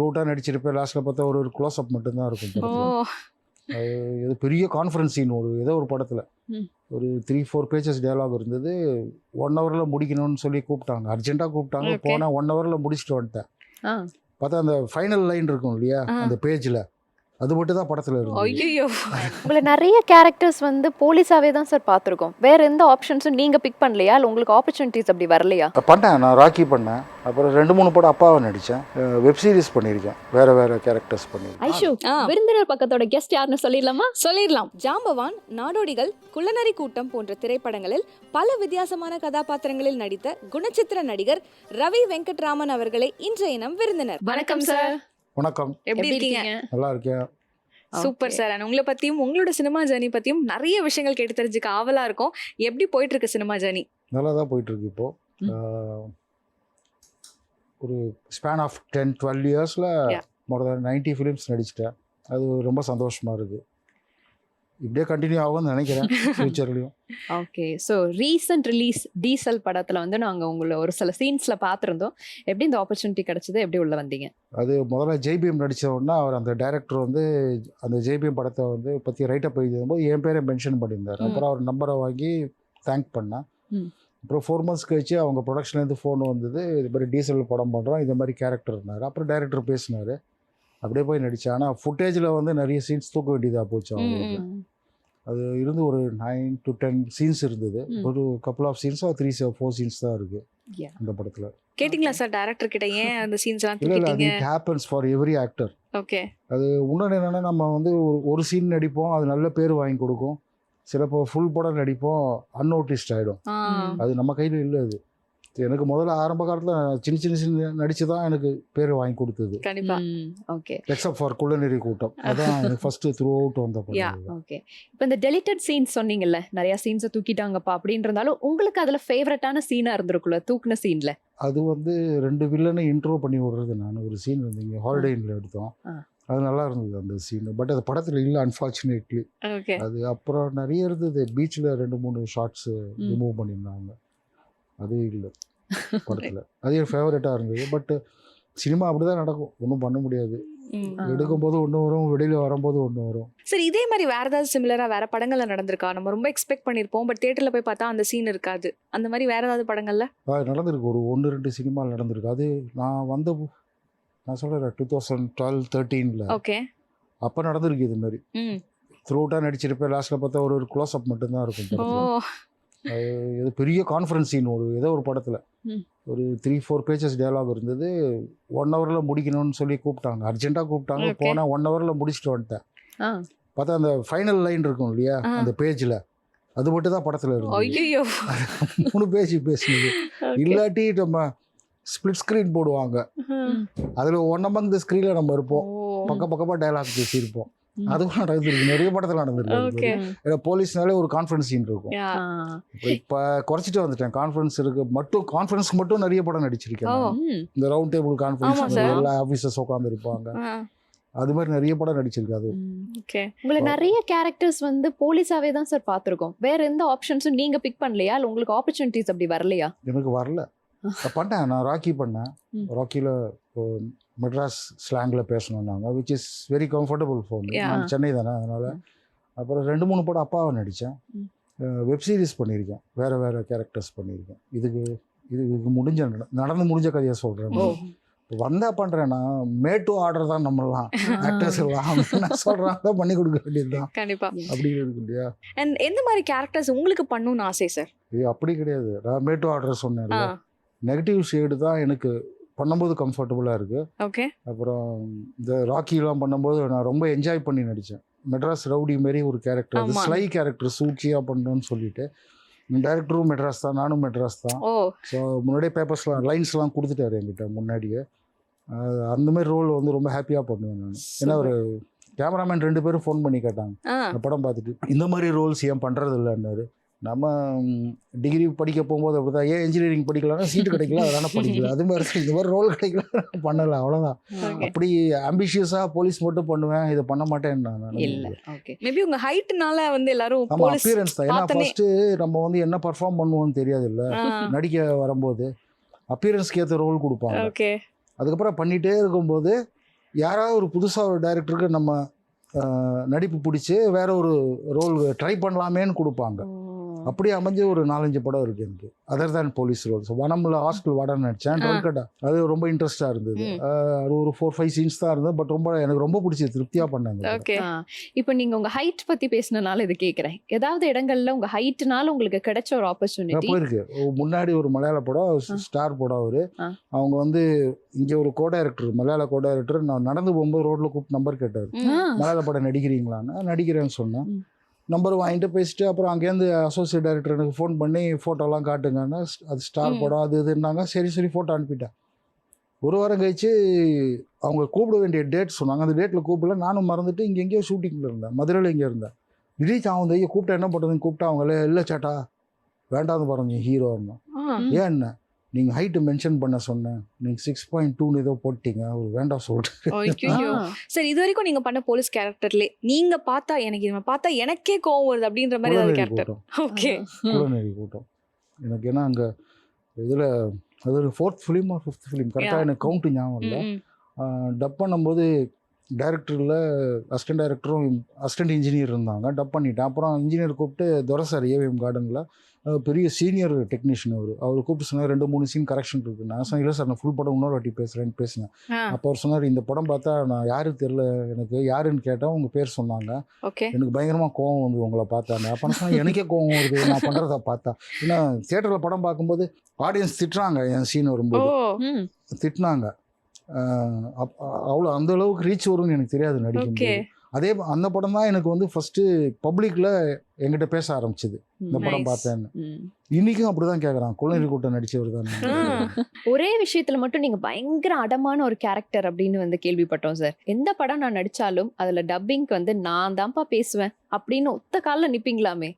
ரூட்டாக நடிச்சிருப்பேன் லாஸ்ட்டில் பார்த்தா ஒரு ஒரு க்ளோஸ்அப் மட்டும்தான் இருக்கும் அது பெரிய கான்ஃபரன்ஸ் சீன் ஒரு ஏதோ ஒரு படத்தில். ஒரு த்ரீ ஃபோர் பேஜஸ் டயலாக் இருந்தது. ஒன் ஹவரில் முடிக்கணும்னு சொல்லி கூப்பிட்டாங்க. அர்ஜென்ட்டாக கூப்பிட்டாங்க. போனால் ஒன் ஹவரில் முடிச்சுட்டு வந்துட்டேன். பார்த்தா அந்த ஃபைனல் லைன் இருக்கும் இல்லையா. அந்த பேஜில் அது மட்டும் தான் படத்தில் இருந்தது. ஐயோ உங்களை நிறைய கேரக்டர்ஸ் வந்து போலீஸாவே தான் சார் பார்த்துருக்கோம். வேற எந்த ஆப்ஷன்ஸும் நீங்க பிக் பண்ணலையா? இல்லை உங்களுக்கு ஆப்பர்ச்சுனிட்டிஸ் அப்படி வரலையா? பண்ணேன். நான் ராக்கி பண்ணேன். அப்புறம் ரெண்டு மூணு படம் அப்பாவை நடித்தேன் வெப் சீரிஸ் பண்ணியிருக்கேன். வேறு வேறு கேரக்டர்ஸ் பண்ணியிருக்கேன். ஐஷு ஆ. விருந்தினர் பக்கத்தோட கெஸ்ட் யாருன்னு சொல்லிடலாமா? சொல்லிடலாம். ஜாம்பவான் நாடோடிகள் குள்ளநரி கூட்டம் போன்ற திரைப்படங்களில் பல வித்தியாசமான கதாபாத்திரங்களில் நடித்த குணச்சித்திர நடிகர் ரவி வெங்கட்ராமன் அவர்களை இன்றைய இனம் விருந்தினர். வணக்கம் சார் வணக்கம். எப்படி இருக்கீங்க? நல்லா இருக்கேன். Super sir. அண்ட் உங்களை பத்தியும் உங்களோட சினிமா ஜேர்னி பத்தியும் நிறைய விஷயங்கள் கேட்டு தெரிஞ்சுக்க ஆவலா இருக்கும். எப்படி போயிட்டு இருக்கு சினிமா ஜேர்னி? நல்லா தான் போயிட்டுருக்கு இப்போது ஒரு ஸ்பேன் ஆஃப் டென் டுவெல் இயர்ஸில் தென் நைன்ட்டி ஃபிலிம்ஸ் நடிச்சிட்டேன். அது ரொம்ப சந்தோஷமாக இருக்குது இப்படியே கண்டினியூ ஆகும்னு நினைக்கிறேன் ஃப்யூச்சர்லேயும் okay so recent release Diesel படத்துல வந்து நாங்க உங்களை ஒரு சில சீன்ஸ்ல பார்த்திருந்தோம். எப்படி இந்த ஆப்பர்ச்சுனிட்டி கிடைச்சது? எப்படி உள்ள வந்தீங்க? அது முதல்ல ஜெய்பிஎம் நடித்த உடனே அவர் அந்த டைரக்டர் வந்து அந்த ஜெய்பிஎம் படத்தை வந்து பற்றி ரைட்டப் எழுதியபோது என் பேரை மென்ஷன் பண்ணியிருந்தார். அப்புறம் அவர் நம்பரை வாங்கி தேங்க் பண்ணேன். அப்புறம் ஃபோர் மந்த்ஸ் கழிச்சு அவங்க ப்ரொடக்ஷன்லேருந்து ஃபோன் வந்தது இது மாதிரி டீசல் படம் பண்ணுறோம் இந்த மாதிரி கேரக்டர் இருந்தார். அப்புறம் டைரக்டர் பேசினார். அப்படியே போய் நடித்தேன் ஆனால் ஃபுட்டேஜில் வந்து நிறைய சீன்ஸ் தூக்க வேண்டியதாக போச்சு அவங்களுக்கு. அது இருந்து ஒரு நைன் டு டென் சீன்ஸ் இருந்தது. ஒரு couple of scenes three four scenes தான் இருக்குது. அந்த படத்தில். கேட்டிங்களா சார் டைரக்டர் கிட்ட? ஏன் அந்த சீன்ஸ் எல்லாம் இல்லை இல்லை அது it happens for every actor okay அது இன்னொன்று என்னென்னா நம்ம வந்து ஒரு ஒரு சீன் நடிப்போம் அது நல்ல பேர் வாங்கி கொடுக்கும். சிலப்போ ஃபுல் படம் நடிப்போம் அன்நோட்டிஸ்ட் ஆகிடும் அது நம்ம கையில் இல்லை அது. எனக்கு முதல்ல ஆரம்ப காலத்தில் சின்ன சின்ன சின்ன நடிச்சு தான் எனக்கு பேர் வாங்கி கொடுத்தது. கண்டிப்பா. ஓகே. எக்ஸப்ட் ஃபார் குள்ளநெறி கூட்டம். அதான் எனக்கு ஃபஸ்ட்டு த்ரூ அவுட் வந்த. ஓகே இப்போ இந்த டெலிட்டட் சீன்ஸ் சொன்னீங்கல்ல நிறைய சீன்ஸை தூக்கிட்டாங்கப்பா அப்படின்றதாலும் உங்களுக்கு அதுல ஃபேவரட்டான சீனா இருந்திருக்குல்ல தூக்குன சீன்ல அது வந்து ரெண்டு வில்லனை இன்ட்ரோ பண்ணி விடுறது நான். ஒரு சீன் வந்து இங்கே ஹாலிடேனில் எடுத்தோம். அது நல்லா இருந்தது அந்த சீன் பட் அது படத்தில் இல்லை அன்ஃபார்ச்சுனேட்லி அது அப்புறம் நிறைய இருந்தது. பீச்சில் ரெண்டு மூணு ஷார்ட்ஸு ரிமூவ் பண்ணியிருந்தாங்க. அது இல்லை. படத்தில். அது என் ஃபேவரட்டாக இருந்தது. பட் சினிமா அப்படி தான் நடக்கும். ஒன்றும் பண்ண முடியாது. ஆ. எடுக்கும்போது ஒன்று வரும் வெளியில் வரும்போது ஒன்று வரும். சரி இதே மாதிரி வேற ஏதாவது சிமிலரா வேற படங்கள்ல நடந்திருக்கா? நம்ம ரொம்ப எக்ஸ்பெக்ட் பண்ணிருப்போம் பட் தியேட்டர்ல போய் பார்த்தா அந்த சீன் இருக்காது. அந்த மாதிரி வேற ஏதாவது படங்கள்ல? நடந்திருக்கு. ஒரு ஒன்று ரெண்டு சினிமாவில் நடந்திருக்கு. அது நான் வந்த பு- நான் சொல்கிறேன் டூ தௌசண்ட் டுவெல் தேர்ட்டீனில் ஓகே அப்போ நடந்திருக்கு இது மாதிரி. ம். த்ரூட்டாக நடிச்சிருப்பேன். லாஸ்ட்டில் பார்த்தா ஒரு ஒரு க்ளோஸ்அப் மட்டும்தான் இருக்கும் இது பெரிய கான்ஃபரன்ஸ் சீன் ஒரு ஏதோ ஒரு படத்தில். ஒரு த்ரீ ஃபோர் பேஜஸ் டயலாக் இருந்தது. ஒன் ஹவரில் முடிக்கணும்னு சொல்லி கூப்பிட்டாங்க. அர்ஜென்ட்டாக கூப்பிட்டாங்க. போனால் ஒன் ஹவரில் முடிச்சுட்டு வந்துட்டேன். பார்த்தா அந்த ஃபைனல் லைன் இருக்கும் இல்லையா. அந்த பேஜில் அது மட்டும் தான் படத்தில் ஐயோ மூணு பேஜ் பேசுனது. இல்லாட்டி நம்ம ஸ்பிளிட் ஸ்க்ரீன் போடுவாங்க. அதில் ஒன் அமங் த ஸ்க்ரீனில் நம்ம இருப்போம். பக்கம் பக்கமாக டயலாக் பேசியிருப்போம். ம். அதுவும் நடந்திருக்கு. நிறைய படத்தில் நடந்திருக்கு. ஏன்னா போலீஸ்னாலே ஒரு கான்ஃபரன்ஸ் சீன் இருக்கும். இப்போ குறைச்சிட்டு வந்துட்டேன். கான்ஃபரன்ஸ் இருக்கு. மட்டும் கான்ஃபரன்ஸ்க்கு மட்டும் நிறைய படம் நடிச்சிருக்கேன். இந்த ரவுண்ட் டேபிள் கான்ஃபரன்ஸ். எல்லா ஆஃபீஸர்ஸ் உட்காந்து இருப்பாங்க. அது மாதிரி நிறைய படம் நடிச்சிருக்கு அது. ம். ஓகே. உங்களை நிறைய கேரக்டர்ஸ் வந்து போலீஸாவே தான் சார் பார்த்திருக்கோம். வேற எந்த ஆப்ஷன்ஸும் நீங்க பிக் பண்ணலையா? இல்ல உங்களுக்கு ஆப்பர்ச்சுனிட்டிஸ் அப்படி வரலையா? எனக்கு வரல. பண்ணேன். நான் ராக்கி பண்ணேன். ராக்கியில் மெட்ராஸ் ஸ்லாங்கில் பேசணும் நாங்கள் which is very comfortable for me. நான் சென்னை தானே அதனால். அப்புறம் ரெண்டு மூணு படம் அப்பாவை நடித்தேன். ம். வெப் சீரிஸ் பண்ணியிருக்கேன். வேறு வேறு கேரக்டர்ஸ் பண்ணியிருக்கேன். இதுக்கு இது இதுக்கு முடிஞ்ச நட- நடந்து முடிஞ்ச கதையை சொல்கிறேன் ஓ வந்தா பண்றேன்னா மேட்டு ஆர்டர் தான் நம்மலாம் ஆக்டர்ஸ் எல்லாம் சொல்றாங்க பண்ணி கொடுக்க வேண்டியதுதான். கண்டிப்பா. அப்படி இருக்கு இல்லையா? அண்ட் எந்த மாதிரி கேரக்டர்ஸ் உங்களுக்கு பண்ணணும்னு ஆசை சார் இது அப்படி கிடையாது. நான் மேட்டு ஆர்டர் சொன்னேன் நெகட்டிவ் ஷேடு தான் எனக்கு பண்ணும்போது கம்ஃபர்டபுளாக இருக்குது ஓகே அப்புறம் இந்த ராக்கிலாம் பண்ணும்போது நான் ரொம்ப என்ஜாய் பண்ணி நடித்தேன் மெட்ராஸ் ரவுடி மாரி ஒரு கேரக்டர் அது. ஸ்லை கேரக்டர் சூழ்ச்சியாக பண்ணணும்னு சொல்லிட்டு. டேரக்டரும் மெட்ராஸ் தான் நானும் மெட்ராஸ் தான். ஸோ முன்னாடியே பேப்பர்ஸ்லாம் லைன்ஸ்லாம் கொடுத்துட்டாரு என்கிட்ட முன்னாடியே. அந்த மாதிரி ரோல் வந்து ரொம்ப ஹாப்பியாக பண்ணுவேன் நான். ஏன்னா ஒரு கேமராமேன் ரெண்டு பேரும் ஃபோன் பண்ணி கேட்டாங்க. படம் பார்த்துட்டு இந்த மாதிரி ரோல்ஸ் ஏன் பண்ணுறது இல்லைன்னாரு நம்ம டிகிரி படிக்க போகும்போது அப்படி தான் ஏன் இன்ஜினியரிங் படிக்கலாம்னா சீட்டு கிடைக்கல அதனால் படிக்கல. அது மாதிரி இந்த மாதிரி ரோல் கிடைக்கல. பண்ணலை அவ்வளோதான் அப்படி ஆம்பிஷியஸாக போலீஸ் மட்டும் பண்ணுவேன் இதை பண்ண மாட்டேன் நான் இல்ல. ஓகே மேபி உங்க ஹைட்னால வந்து எல்லாரும் ஆமாம் அப்பியரன்ஸ் தான். ஏன்னா ஃபர்ஸ்ட்டு நம்ம வந்து என்ன பர்ஃபார்ம் பண்ணுவோம்னு தெரியாது இல்லை நடிக்க வரும்போது அப்பியரன்ஸ்க்கு ஏற்ற ரோல் கொடுப்பாங்க. ஓகே அதுக்கப்புறம் பண்ணிகிட்டே இருக்கும்போது யாராவது ஒரு புதுசாக ஒரு டைரக்டருக்கு நம்ம நடிப்பு பிடிச்சி வேற ஒரு ரோல் ட்ரை பண்ணலாமேன்னு கொடுப்பாங்க. அப்படி அமைஞ்ச ஒரு நாலஞ்சு படம் இருக்கு எனக்கு. அதர் தான் போலீஸ் ரோல்ஸ் வனம்ல ஹாஸ்டல் வார்டன் நடிச்சேன். டொல்கட்டா. அது ரொம்ப இன்ட்ரெஸ்டாக இருந்தது. அது ஒரு ஃபோர் ஃபைவ் சீன்ஸ் தான் இருந்தது. பட் ரொம்ப எனக்கு ரொம்ப பிடிச்சது திருப்தியாக பண்ணாங்க ஓகே இப்போ நீங்க உங்க ஹைட் பத்தி பேசினனால இது கேக்குறேன். ஏதாவது இடங்கள்ல உங்க ஹைட்னால உங்களுக்கு கிடைச்ச ஒரு ஆப்பர்ச்சுனிட்டி போயிருக்கு. முன்னாடி ஒரு மலையாள படம். ஸ்டார் படம் அவரு. அவங்க வந்து இங்க ஒரு கோ டைரக்டர் மலையாள கோ டைரக்டர் நான் நடந்து போகும்போது ரோட்ல கூப்பிட்டு நம்பர் கேட்டார். மலையாள படம் நடிக்கிறீங்களான்னு நடிக்கிறேன்னு சொன்னேன். நம்பர் வாங்கிட்டு பேசிட்டு அப்புறம் அங்கேருந்து அசோசியேட் டைரக்டர் எனக்கு ஃபோன் பண்ணி ஃபோட்டோலாம் காட்டுங்கன்னா அது ஸ்டார். படம் அது இதுன்னாங்க. சரி சரி ஃபோட்டோ அனுப்பிட்டேன். ஒரு வாரம் கழிச்சு அவங்க கூப்பிட வேண்டிய டேட் சொன்னாங்க. அந்த டேட்டில் கூப்பிடல. நானும் மறந்துட்டு இங்கே எங்கேயோ ஷூட்டிங்கில் இருந்தேன். மதுரையில் இங்கே இருந்தேன். திடீர்னு அவன் ஐயோ கூப்பிட்டா என்ன பண்ணுறதுன்னு கூப்பிட்டா அவங்களே இல்லை சேட்டா. வேண்டாம் பாருங்க ஹீரோ ஏன் என்ன? நீங்கள் ஹைட்டு மென்ஷன் பண்ண சொன்னேன். நீங்கள் சிக்ஸ் பாயிண்ட் டூன்னு ஏதோ போட்டீங்க. அவர் வேண்டாம் சொல்லிட்டு சரி இது வரைக்கும் நீங்க பண்ண போலீஸ் கேரக்டர்ல நீங்க பார்த்தா எனக்கு இவன் பார்த்தா எனக்கே கோவம் வருது அப்படின்ற மாதிரி ஏதாவது கேரக்டர் ஓகே. குளநெறி கூட்டம். எனக்கு ஏன்னா அங்கே இதில் அது ஒரு ஃபோர்த் ஃபிலிமா ஃபிஃப்த் ஃபிலிம் கரெக்டாக. எனக்கு கவுண்ட் ஞாபகம் இல்லை. டப் பண்ணும்போது டைரக்டரில் அசிஸ்டன்ட் டைரக்டரும் அசிஸ்டன்ட் இன்ஜினியர் இருந்தாங்க. டப் பண்ணிட்டேன். அப்புறம் இன்ஜினியர் கூப்பிட்டு துரை சார் ஏவிஎம் கார்டனில் பெரிய சீனியர் டெக்னீஷியன் அவர். அவர் கூப்பிட்டு சொன்னார் ரெண்டு மூணு சீன் கரெக்ஷன் இருக்கு. நான் சொன்னேன் இல்லை சார் நான் ஃபுல் படம் இன்னொரு வாட்டி பேசுகிறேன்னு பேசினேன். அப்போ அவர் சொன்னார் இந்த படம் பார்த்தா நான் யாருக்கு தெரில எனக்கு யாருன்னு கேட்டால் உங்கள் பேர் சொன்னாங்க. ஓகே. எனக்கு பயங்கரமாக கோவம் வந்து உங்களை பார்த்தாங்க. அப்போ நான் எனக்கே கோவம் வருது நான் பண்ணுறத பார்த்தா. ஏன்னா தியேட்டரில் படம் பார்க்கும்போது ஆடியன்ஸ் திட்டுறாங்க என் சீன் வரும்போது. ம். திட்டினாங்க. அவ்வளோ அந்த அளவுக்கு ரீச் வரும்னு எனக்கு தெரியாது ஓகே. நடிக்கும் அதே அந்த படம் தான் எனக்கு வந்து ஃபர்ஸ்ட் பப்ளிக்ல என்கிட்ட பேச ஆரம்பிச்சது. இந்த படம். பார்த்தேன்னு. இன்னைக்கும் அப்படிதான் கேட்குறான் குழந்தை கூட்டம் நடிச்சவர் தான். ஒரே விஷயத்துல மட்டும் நீங்க பயங்கர அடமான ஒரு கேரக்டர் அப்படின்னு வந்து கேள்விப்பட்டோம் சார் எந்த படம் நான் நடிச்சாலும் அதுல டப்பிங்க்கு வந்து நான் தான்ப்பா பேசுவேன் அப்படின்னு ஒத்த கால்ல நிப்பீங்களாமே?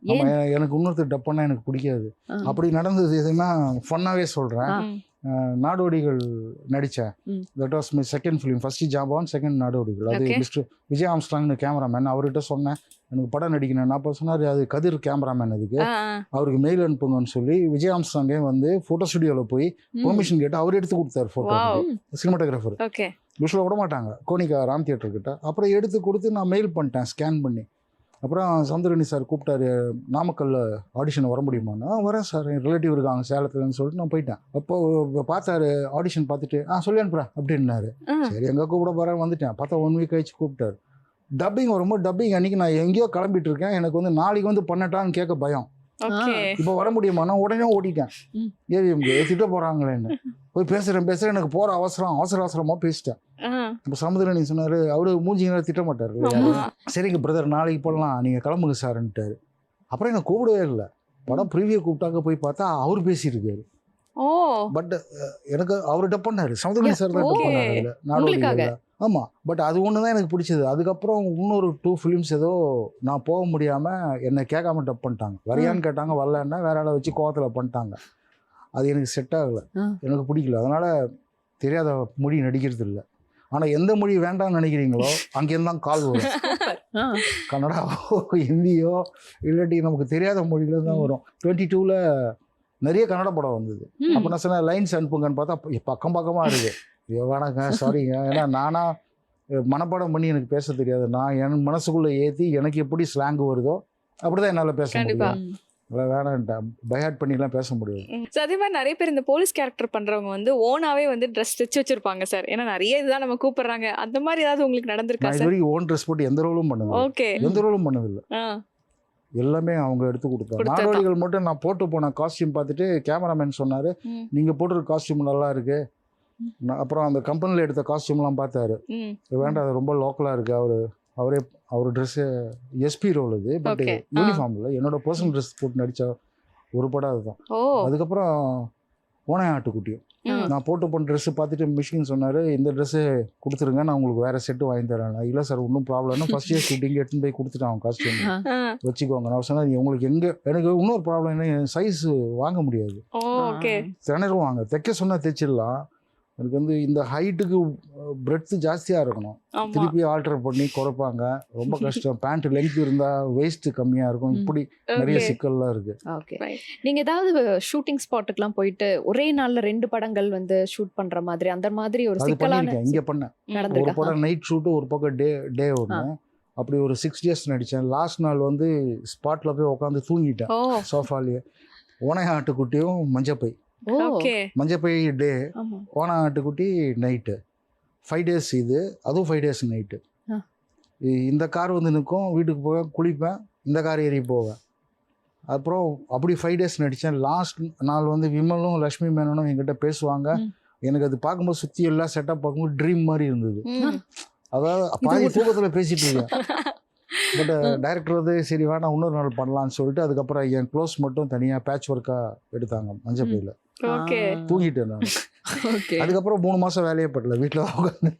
எனக்கு இன்னொருத்தர் டப் பண்ணா எனக்கு பிடிக்காது. அப்படி நடந்தது எதுனா ஃபன்னாவே சொல்றேன். Nadodigal நடித்தேன். That was my second film first Japan second Nadodigal. அது. மிஸ்டர் விஜய் ஆம்ஸ்ட்ராங்னு கேமராமேன் அவர்கிட்ட சொன்னேன். எனக்கு படம் நடிக்கணும். அப்போ சொன்னார் அது கதிர் கேமராமேன் அதுக்கு. அவருக்கு மெயில் அனுப்புங்கன்னு சொல்லி விஜய் ஆம்ஸ்ட்ராங்கே வந்து ஃபோட்டோ ஸ்டுடியோவில் போய். பெர்மிஷன் கேட்டு அவர் எடுத்து கொடுத்தாரு ஃபோட்டோ. சினிமாட்டோகிராஃபர் யூஸ்வலாக விட மாட்டாங்க. கோனிகா ராம் தியேட்டர் கிட்ட. அப்புறம் எடுத்து கொடுத்து நான் மெயில் பண்ணிட்டேன் ஸ்கேன் பண்ணி. அப்புறம் சந்திரணி சார் கூப்பிட்டாரு நாமக்கல்ல ஆடிஷன் வர முடியுமான்னா "ஆ, வரேன் சார் என் ரிலேட்டிவ் இருக்காங்க சேலத்துலன்னு சொல்லிட்டு நான் போயிட்டேன். அப்போ பார்த்தாரு ஆடிஷன் பார்த்துட்டு ஆ சொல்லி அனுப்புறேன் அப்படின்னாரு. சரி எங்கே கூப்பிட போகிறேன் வந்துட்டேன். பார்த்தா ஒன் வீக் கழிச்சு கூப்பிட்டாரு. டப்பிங் வரும்போது டப்பிங் அன்னைக்கு நான் எங்கேயோ கிளம்பிட்டு இருக்கேன். எனக்கு வந்து நாளைக்கு வந்து பண்ணட்டான்னு கேட்க பயம். இப்போ வர முடியுமானா உடனே ஓடிட்டேன் ம். ஏவிஎம்க்கு திட்ட போகிறாங்களேன்னு போய் பேசுகிறேன் பேசுகிறேன் எனக்கு போகிற அவசரம் அவசர அவசரமாக பேசிட்டேன். இப்போ சமுதிரனி சொன்னார் அவரு மூஞ்சிங்கள திட்ட மாட்டார். சரிங்க பிரதர் நாளைக்கு போடலாம் நீங்கள் கிளம்புங்க சார்ன்ட்டாரு அப்புறம் என்ன கூப்பிடவே இல்லை. படம் ப்ரீவியூ கூப்பிட்டாக்க போய் பார்த்தா அவர் பேசிட்டு இருக்காரு ஓ பட் எனக்கு அவர் டப் பண்ணாரு. சமுதிரனி சார் தான் டப். பண்ணாரு? நாடோடிகள்ல ஆமாம் பட் அது ஒன்று தான் எனக்கு பிடிச்சது. அதுக்கப்புறம் இன்னொரு டூ ஃபிலிம்ஸ் ஏதோ நான் போக முடியாமல் என்னை கேட்காம டப் பண்ணிட்டாங்க. வரியான்னு கேட்டாங்க வரலன்னா வேற ஆளை வச்சு கோவத்தில் பண்ணிட்டாங்க. அது எனக்கு செட் ஆகலை. எனக்கு பிடிக்கல. அதனால் தெரியாத மொழி நடிக்கிறது இல்லை ஆனால் எந்த மொழி வேண்டாம்னு நினைக்கிறீங்களோ அங்கேருந்து தான் கால் வரும். கன்னடாவோ ஹிந்தியோ இல்லாட்டி நமக்கு தெரியாத மொழியில தான் வரும். டுவெண்ட்டி டூவில் நிறைய கன்னட படம் வந்தது. அப்போ நான் சொன்னேன் லைன்ஸ் அனுப்புங்கன்னு பார்த்தா பக்கம் பக்கமாக இருக்கு. ஐயோ வேணாங்க சாரிங்க ஏன்னா நானா அஹ், மனப்பாடம் பண்ணி எனக்கு பேச தெரியாது. நான் என் மனசுக்குள்ளே ஏற்றி எனக்கு எப்படி ஸ்லாங் வருதோ அப்படிதான் என்னால் பேச. முடியும். இல்லை வேணான்ட்டேன் பயாட் பண்ணிலாம் பேச முடியாது. So, அதே மாதிரி நிறைய பேர் இந்த போலீஸ் கேரக்டர் பண்றவங்க வந்து ஓனாவே வந்து ட்ரெஸ் தைச்சு வச்சிருப்பாங்க சார் ஏன்னா நிறைய இதுதான் நம்ம கூப்பிடுறாங்க. அந்த மாதிரி ஏதாவது உங்களுக்கு நடந்திருக்கா சார் வரைக்கும் ஓன் ட்ரெஸ் போட்டு எந்த ரோலும் பண்ணது ஓகே எந்த ரோலும் பண்ணதில்லை. எல்லாமே அவங்க எடுத்து கொடுத்தாங்க. நாடோடிகள் மட்டும் நான் போட்டு போன காஸ்டியூம் பார்த்துட்டு கேமராமேன் சொன்னார். நீங்கள் போட்டிருக்க காஸ்டியூம் நல்லா இருக்கு. அப்புறம் அந்த கம்பெனியில் எடுத்த காஸ்டியூம்லாம் பார்த்தாரு. வேண்டாம் அது ரொம்ப லோக்கலாக இருக்கு அவர் அவரே அவர் ட்ரெஸ்ஸு எஸ்பி ரோல் இது பட். ஆ. யூனிஃபார்மில் என்னோட பர்சனல் ட்ரெஸ் போட்டு நடித்த ஒரு படம் அதுதான். அதுக்கப்புறம் ஓனை ஆட்டுக்குட்டியும். நான் போட்டு போன ட்ரெஸ்ஸு பார்த்துட்டு மிஷின் சொன்னார் இந்த ட்ரெஸ்ஸு கொடுத்துருங்க நான் உங்களுக்கு வேறு செட்டு வாங்கி தரேன். இல்லை சார் ஒன்றும் ப்ராப்ளம்னா ஃபஸ்ட் இயர் ஷூட்டிங் எடுத்துன்னு போய் கொடுத்துட்டான் அவன் காஸ்டியூம். வச்சுக்கோங்க. நான் சொன்னேன் உங்களுக்கு எங்கே எனக்கு இன்னொரு ப்ராப்ளம் என்ன சைஸ் வாங்க முடியாது. திணறுவாங்க தைக்க சொன்னால் தைச்சிடலாம். எனக்கு வந்து இந்த ஹைட்டுக்கு பிரெட்த்து ஜாஸ்தியாக இருக்கணும். திருப்பி ஆல்டர் பண்ணி குறைப்பாங்க. ரொம்ப கஷ்டம். பேண்ட் லெங்க் இருந்தால் வேஸ்ட் கம்மியாக இருக்கும். இப்படி நிறைய Okay. சிக்கல்லாம் இருக்குது ஓகே Right. நீங்க ஏதாவது ஷூட்டிங் ஸ்பாட்டுக்குலாம் போயிட்டு ஒரே நாள்ல ரெண்டு படங்கள் வந்து ஷூட் பண்ற மாதிரி அந்த மாதிரி ஒரு சிக்கலான இங்கே பண்ணேன். ஒரு படம் நைட் ஷூட்டு ஒரு பக்கம் டே டே ஒன்று அப்படி ஒரு சிக்ஸ் டேஸ் நடித்தேன் லாஸ்ட் நாள் வந்து ஸ்பாட்டில் போய் உட்காந்து தூங்கிட்டேன். சோஃபாலேயே ஓனை ஆட்டுக்குட்டியும் மஞ்சப்பை. மஞ்சப்பை டே ஓனை ஆட்டுக்குட்டி நைட்டு. ஃபைவ் டேஸ் இது அதுவும் ஃபைவ் டேஸ் நைட்டு. இந்த கார் வந்து நிற்கும் வீட்டுக்கு போவேன் குளிப்பேன் இந்த கார் ஏறி போவேன். அப்புறம் அப்படி ஃபைவ் டேஸ் நடித்தேன். லாஸ்ட் நாள் வந்து விமலும் லக்ஷ்மி மேனனும் என்கிட்ட பேசுவாங்க. எனக்கு அது பார்க்கும்போது சுற்றி எல்லாம் செட்டப் பார்க்கும்போது ட்ரீம் மாதிரி இருந்தது. அதாவது பாதி தூக்கத்தில் பேசிட்டு இருக்கேன். பட் டைரக்டர் வந்து சரி வேணாம் இன்னொரு நாள் பண்ணலாம்னு சொல்லிட்டு அதுக்கப்புறம் என் க்ளோஸ் மட்டும் தனியாக பேட்ச் ஒர்க்காக எடுத்தாங்க மஞ்சள் பையில் ஓகே. தூங்கிட்டேன் நான். ஓகே. அதுக்கப்புறம் மூணு மாதம் வேலையே படல வீட்டில் உட்காந்து